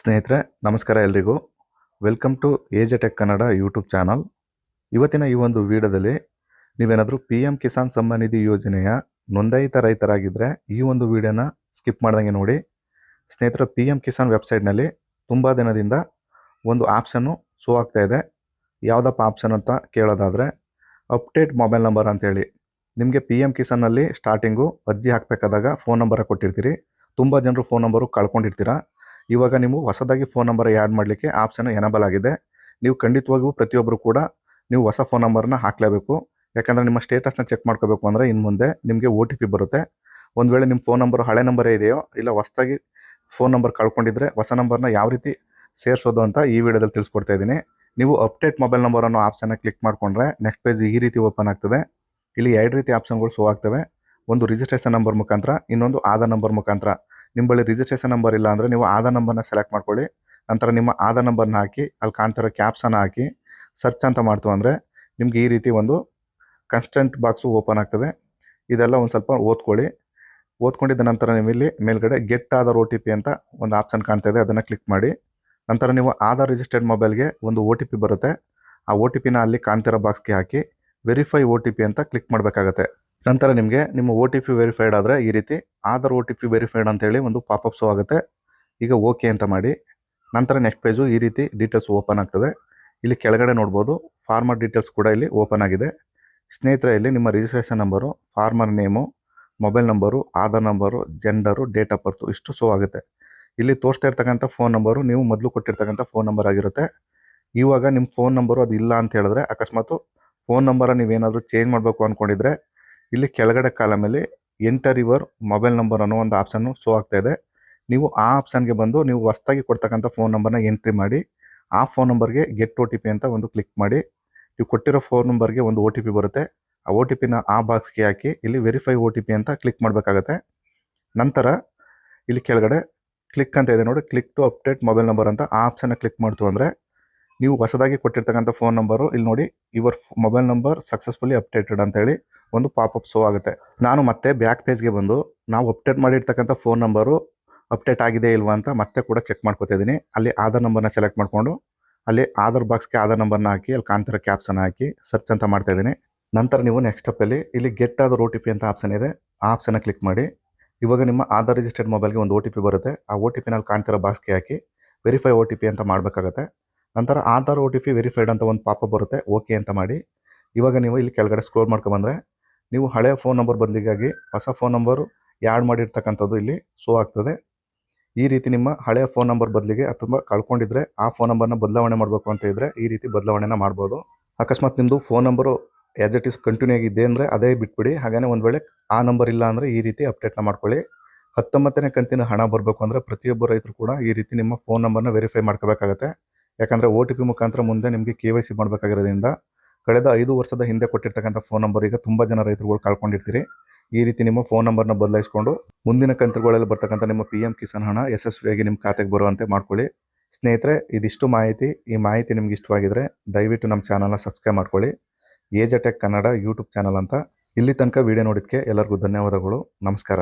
ಸ್ನೇಹಿತರೆ, ನಮಸ್ಕಾರ ಎಲ್ರಿಗೂ. Welcome to Age Tech Kannada YouTube channel ಇವತ್ತಿನ ಈ ಒಂದು ವಿಡಿಯೋದಲ್ಲಿ ನೀವೇನಾದರೂ ಪಿ ಎಂ ಕಿಸಾನ್ ಸಮ್ಮಾನ್ ನಿಧಿ ಯೋಜನೆಯ ನೋಂದಾಯಿತ ರೈತರಾಗಿದ್ದರೆ ಈ ಒಂದು ವಿಡಿಯೋನ ಸ್ಕಿಪ್ ಮಾಡ್ದಂಗೆ ನೋಡಿ. ಸ್ನೇಹಿತರೆ ಪಿ ಎಂ ಕಿಸಾನ್ ವೆಬ್ಸೈಟ್ನಲ್ಲಿ ತುಂಬ ದಿನದಿಂದ ಒಂದು ಆಪ್ಷನ್ನು ಶೋ ಆಗ್ತಾ ಇದೆ. ಯಾವುದಪ್ಪ ಆಪ್ಷನ್ ಅಂತ ಕೇಳೋದಾದರೆ ಅಪ್ಡೇಟ್ ಮೊಬೈಲ್ ನಂಬರ್ ಅಂತೇಳಿ. ನಿಮಗೆ ಪಿ ಎಂ ಕಿಸಾನಲ್ಲಿ ಸ್ಟಾರ್ಟಿಂಗು ಅರ್ಜಿ ಹಾಕಬೇಕಾದಾಗ ಫೋನ್ ನಂಬರ ಕೊಟ್ಟಿರ್ತೀರಿ. ತುಂಬ ಜನರು ಫೋನ್ ನಂಬರು ಕಳ್ಕೊಂಡಿರ್ತೀರ. ಇವಾಗ ನೀವು ಹೊಸದಾಗಿ ಫೋನ್ ನಂಬರ್ ಆ್ಯಡ್ ಮಾಡಲಿಕ್ಕೆ ಆಪ್ಷನ್ ಎನಬಲ್ ಆಗಿದೆ. ನೀವು ಖಂಡಿತವಾಗಿಯೂ ಪ್ರತಿಯೊಬ್ಬರು ಕೂಡ ನೀವು ಹೊಸ ಫೋನ್ ನಂಬರ್ನ ಹಾಕಲೇಬೇಕು. ಯಾಕಂದರೆ ನಿಮ್ಮ ಸ್ಟೇಟಸ್ನ ಚೆಕ್ ಮಾಡ್ಕೋಬೇಕು ಅಂದರೆ ಇನ್ನು ಮುಂದೆ ನಿಮಗೆ ಪಿ ಬರುತ್ತೆ. ಒಂದು ವೇಳೆ ನಿಮ್ಮ ಫೋನ್ ನಂಬರ್ ಹಳೆ ನಂಬರೇ ಇದೆಯೋ, ಇಲ್ಲ ಹೊಸದಾಗಿ ಫೋನ್ ನಂಬರ್ ಕಳ್ಕೊಂಡಿದ್ರೆ ಹೊಸ ನಂಬರ್ನ ಯಾವ ರೀತಿ ಸೇರಿಸೋದು ಅಂತ ಈ ವಿಡಿಯೋದಲ್ಲಿ ತಿಳಿಸ್ಕೊಡ್ತಾ ಇದ್ದೀನಿ. ನೀವು ಅಪ್ಡೇಟ್ ಮೊಬೈಲ್ ನಂಬರ್ ಅನ್ನೋ ಆಪ್ಷನ್ನ ಕ್ಲಿಕ್ ಮಾಡಿಕೊಂಡ್ರೆ ನೆಕ್ಸ್ಟ್ ಪೇಜ್ ಈ ರೀತಿ ಓಪನ್ ಆಗ್ತದೆ. ಇಲ್ಲಿ ಎರಡು ರೀತಿ ಆಪ್ಷನ್ಗಳು ಶೋ ಆಗ್ತವೆ. ಒಂದು ರಿಜಿಸ್ಟ್ರೇಷನ್ ನಂಬರ್ ಮುಖಾಂತರ, ಇನ್ನೊಂದು ಆಧಾರ್ ನಂಬರ್ ಮುಖಾಂತರ. ನಿಮ್ಮ ಬಳಿ ರಿಜಿಸ್ಟ್ರೇಷನ್ ನಂಬರ್ ಇಲ್ಲ ಅಂದರೆ ನೀವು ಆಧಾರ್ ನಂಬರ್ನ ಸೆಲೆಕ್ಟ್ ಮಾಡ್ಕೊಳ್ಳಿ. ನಂತರ ನಿಮ್ಮ ಆಧಾರ್ ನಂಬರ್ನ ಹಾಕಿ, ಅಲ್ಲಿ ಕಾಣ್ತಿರೋ ಕ್ಯಾಪ್ಸನ್ನು ಹಾಕಿ ಸರ್ಚ್ ಅಂತ ಮಾಡ್ತು ಅಂದರೆ ನಿಮ್ಗೆ ಈ ರೀತಿ ಒಂದು ಕನ್ಸ್ಟೆಂಟ್ ಬಾಕ್ಸು ಓಪನ್ ಆಗ್ತದೆ. ಇದೆಲ್ಲ ಒಂದು ಸ್ವಲ್ಪ ಓದ್ಕೊಳ್ಳಿ. ಓದ್ಕೊಂಡಿದ್ದ ನಂತರ ನೀವು ಇಲ್ಲಿ ಮೇಲ್ಗಡೆ ಗೆಟ್ ಆಧಾರ್ ಪಿ ಅಂತ ಒಂದು ಆಪ್ಷನ್ ಕಾಣ್ತಾ ಇದೆ ಅದನ್ನು ಕ್ಲಿಕ್ ಮಾಡಿ. ನಂತರ ನೀವು ಆಧಾರ್ ರಿಜಿಸ್ಟರ್ಡ್ ಮೊಬೈಲ್ಗೆ ಒಂದು ಒ ಬರುತ್ತೆ. ಆ ಒ ಟಿ ಅಲ್ಲಿ ಕಾಣ್ತಿರೋ ಬಾಕ್ಸ್ಗೆ ಹಾಕಿ ವೆರಿಫೈ ಒ ಅಂತ ಕ್ಲಿಕ್ ಮಾಡಬೇಕಾಗತ್ತೆ. ನಂತರ ನಿಮಗೆ ನಿಮ್ಮ ಓ ವೆರಿಫೈಡ್ ಆದರೆ ಈ ರೀತಿ Aadhaar O T P verified ಅಂತೇಳಿ ಒಂದು ಪಾಪಪ್ ಶೋ ಆಗುತ್ತೆ. ಈಗ ಓಕೆ ಅಂತ ಮಾಡಿ. ನಂತರ ನೆಕ್ಸ್ಟ್ ಪೇಜು ಈ ರೀತಿ ಡೀಟೇಲ್ಸ್ ಓಪನ್ ಆಗ್ತದೆ. ಇಲ್ಲಿ ಕೆಳಗಡೆ ನೋಡ್ಬೋದು ಫಾರ್ಮರ್ ಡೀಟೇಲ್ಸ್ ಕೂಡ ಇಲ್ಲಿ ಓಪನ್ ಆಗಿದೆ. ಸ್ನೇಹಿತರೆ, ಇಲ್ಲಿ ನಿಮ್ಮ registration number farmer name mobile number Aadhaar number gender date of birth ಇಷ್ಟು ಶೋ ಆಗುತ್ತೆ. ಇಲ್ಲಿ ತೋರಿಸ್ತಾ ಇರ್ತಕ್ಕಂಥ ಫೋನ್ ನಂಬರು ನೀವು ಮೊದಲು ಕೊಟ್ಟಿರ್ತಕ್ಕಂಥ ಫೋನ್ ನಂಬರ್ ಆಗಿರುತ್ತೆ. ಇವಾಗ ನಿಮ್ಮ ಫೋನ್ ನಂಬರು ಅದು ಇಲ್ಲ ಅಂತ ಹೇಳಿದ್ರೆ ಅಕಸ್ಮಾತ್ ಫೋನ್ ನಂಬರ ನೀವೇನಾದರೂ ಚೇಂಜ್ ಮಾಡಬೇಕು ಅಂದ್ಕೊಂಡಿದ್ರೆ ಇಲ್ಲಿ ಕೆಳಗಡೆ ಕಾಲಮಲ್ಲಿ ಎಂಟರ್ ಯುವರ್ ಮೊಬೈಲ್ ನಂಬರ್ ಅನ್ನೋ ಒಂದು ಆಪ್ಷನ್ನು ಶೋ ಆಗ್ತಾ ಇದೆ. ನೀವು ಆ ಆಪ್ಷನ್ಗೆ ಬಂದು ನೀವು ಹೊಸ್ದಾಗಿ ಕೊಡ್ತಕ್ಕಂಥ ಫೋನ್ ನಂಬರ್ನ ಎಂಟ್ರಿ ಮಾಡಿ, ಆ ಫೋನ್ ನಂಬರ್ಗೆ ಗೆಟ್ ಒ ಅಂತ ಒಂದು ಕ್ಲಿಕ್ ಮಾಡಿ, ನೀವು ಕೊಟ್ಟಿರೋ ಫೋನ್ ನಂಬರ್ಗೆ ಒಂದು ಒ ಬರುತ್ತೆ. ಆ ಒ ಟಿ ಪಿನ ಆ ಬಾಕ್ಸ್ಗೆ ಹಾಕಿ, ಇಲ್ಲಿ ವೆರಿಫೈ ಒ ಅಂತ ಕ್ಲಿಕ್ ಮಾಡಬೇಕಾಗತ್ತೆ. ನಂತರ ಇಲ್ಲಿ ಕೆಳಗಡೆ ಕ್ಲಿಕ್ ಅಂತ ಇದೆ ನೋಡಿ click to update mobile number ಅಂತ ಆ ಆಪ್ಷನ್ನ ಕ್ಲಿಕ್ ಮಾಡ್ತು ಅಂದರೆ ನೀವು ಹೊಸದಾಗಿ ಕೊಟ್ಟಿರ್ತಕ್ಕಂಥ ಫೋನ್ ನಂಬರು ಇಲ್ಲಿ ನೋಡಿ ಇವರ್ ಮೊಬೈಲ್ ನಂಬರ್ ಸಕ್ಸಸ್ಫುಲಿ ಅಪ್ಡೇಟೆಡ್ ಅಂತೇಳಿ ಒಂದು ಪಾಪಪ್ ಶೋ ಆಗುತ್ತೆ. ನಾನು ಮತ್ತೆ ಬ್ಯಾಕ್ ಪೇಜ್ಗೆ ಬಂದು, ನಾವು ಅಪ್ಡೇಟ್ ಮಾಡಿರ್ತಕ್ಕಂಥ ಫೋನ್ ನಂಬರು ಅಪ್ಡೇಟ್ ಆಗಿದೆ ಇಲ್ವಾ ಅಂತ ಮತ್ತೆ ಕೂಡ ಚೆಕ್ ಮಾಡ್ಕೊತಾ ಇದ್ದೀನಿ. ಅಲ್ಲಿ ಆಧಾರ್ ನಂಬರ್ನ ಸೆಲೆಕ್ಟ್ ಮಾಡಿಕೊಂಡು, ಅಲ್ಲಿ ಆಧಾರ್ ಬಾಕ್ಸ್ಗೆ ಆಧಾರ್ ನಂಬರ್ನ ಹಾಕಿ, ಅಲ್ಲಿ ಕಾಣ್ತಿರೋ ಕ್ಯಾಪ್ಸನ್ನ ಹಾಕಿ ಸರ್ಚ್ ಅಂತ ಮಾಡ್ತಾ ಇದ್ದೀನಿ. ನಂತರ ನೀವು ನೆಕ್ಸ್ಟ್ ಸ್ಟೆಪ್ಪಲ್ಲಿ ಇಲ್ಲಿ ಗೆಟ್ ಆದರೂ ಒ ಟಿ ಪಿ ಅಂತ ಆಪ್ಷನ್ ಇದೆ. ಆ ಆಪ್ಷನ್ನ ಕ್ಲಿಕ್ ಮಾಡಿ, ಇವಾಗ ನಿಮ್ಮ ಆಧಾರ್ ರಿಜಿಸ್ಟರ್ಡ್ ಮೊಬೈಲ್ಗೆ ಒಂದು ಒ ಟಿ ಪಿ ಬರುತ್ತೆ. ಆ ಒ ಟಿ ಪಿನಲ್ಲಿ ಕಾಣ್ತಿರೋ ಬಾಕ್ಸ್ಗೆ ಹಾಕಿ ವೆರಿಫೈ ಒ ಟಿ ಪಿ ಅಂತ ಮಾಡಬೇಕಾಗತ್ತೆ. ನಂತರ Aadhaar O T P verified ಅಂತ ಒಂದು ಪಾಪ ಬರುತ್ತೆ. ಓಕೆ ಅಂತ ಮಾಡಿ. ಇವಾಗ ನೀವು ಇಲ್ಲಿ ಕೆಳಗಡೆ ಸ್ಕ್ರೋಲ್ ಮಾಡ್ಕೊಂಬಂದರೆ ನೀವು ಹಳೆಯ ಫೋನ್ ನಂಬರ್ ಬದಲಿಗಾಗಿ ಹೊಸ ಫೋನ್ ನಂಬರು ಆ್ಯಡ್ ಮಾಡಿರ್ತಕ್ಕಂಥದ್ದು ಇಲ್ಲಿ ಶೋ ಆಗ್ತದೆ. ಈ ರೀತಿ ನಿಮ್ಮ ಹಳೆಯ ಫೋನ್ ನಂಬರ್ ಬದಲಿಗೆ ಅಥವಾ ಕಳ್ಕೊಂಡಿದ್ರೆ ಆ ಫೋನ್ ನಂಬರ್ನ ಬದಲಾವಣೆ ಮಾಡಬೇಕು ಅಂತ ಇದ್ದರೆ ಈ ರೀತಿ ಬದಲಾವಣೆನ ಮಾಡ್ಬೋದು. ಅಕಸ್ಮಾತ್ ನಿಮ್ಮದು phone number as it is continue ಆಗಿದೆ ಅಂದರೆ ಅದೇ ಬಿಟ್ಬಿಡಿ. ಹಾಗೆಯೇ ಒಂದು ವೇಳೆ ಆ ನಂಬರ್ ಇಲ್ಲ ಅಂದರೆ ಈ ರೀತಿ ಅಪ್ಡೇಟ್ನ ಮಾಡ್ಕೊಳ್ಳಿ. ಹತ್ತೊಂಬತ್ತನೇ ಕಂತಿನ ಹಣ ಬರಬೇಕು ಅಂದರೆ ಪ್ರತಿಯೊಬ್ಬ ರೈತರು ಕೂಡ ಈ ರೀತಿ ನಿಮ್ಮ ಫೋನ್ ನಂಬರ್ನ ವೆರಿಫೈ ಮಾಡ್ಕೋಬೇಕಾಗತ್ತೆ. ಯಾಕಂದರೆ ಒ ಟಿ ಪಿ ಮುಖಾಂತರ ಮುಂದೆ ನಿಮಗೆ ಕೆ ವೈ ಸಿ ಮಾಡಬೇಕಾಗಿರೋದ್ರಿಂದ ಕಳೆದ ಐದು ವರ್ಷದ ಹಿಂದೆ ಕೊಟ್ಟಿರ್ತಕ್ಕಂಥ ಫೋನ್ ನಂಬರ್ ಈಗ ತುಂಬ ಜನ ರೈತರುಗಳು ಕಳ್ಕೊಂಡಿರ್ತೀರಿ. ಈ ರೀತಿ ನಿಮ್ಮ ಫೋನ್ ನಂಬರ್ನ ಬದಲಾಯಿಸ್ಕೊಂಡು ಮುಂದಿನ ಕಂತುಗಳಲ್ಲಿ ಬರ್ತಕ್ಕಂಥ ನಿಮ್ಮ ಪಿ ಎಂ ಕಿಸಾನ್ ಹಣ ಯಶಸ್ವಿಯಾಗಿ ನಿಮ್ಮ ಖಾತೆಗೆ ಬರುವಂತೆ ಮಾಡ್ಕೊಳ್ಳಿ. ಸ್ನೇಹಿತರೆ, ಇದಿಷ್ಟು ಮಾಹಿತಿ. ಈ ಮಾಹಿತಿ ನಿಮ್ಗೆ ಇಷ್ಟವಾಗಿದ್ರೆ ದಯವಿಟ್ಟು ನಮ್ಮ ಚಾನಲ್ನ ಸಬ್ಸ್ಕ್ರೈಬ್ ಮಾಡ್ಕೊಳ್ಳಿ. ಏಜಟೆಕ್ ಕನ್ನಡ ಯೂಟ್ಯೂಬ್ ಚಾನಲ್ ಅಂತ. ಇಲ್ಲಿ ತನಕ ವಿಡಿಯೋ ನೋಡಿದ್ದಕ್ಕೆ ಎಲ್ಲರಿಗೂ ಧನ್ಯವಾದಗಳು. ನಮಸ್ಕಾರ.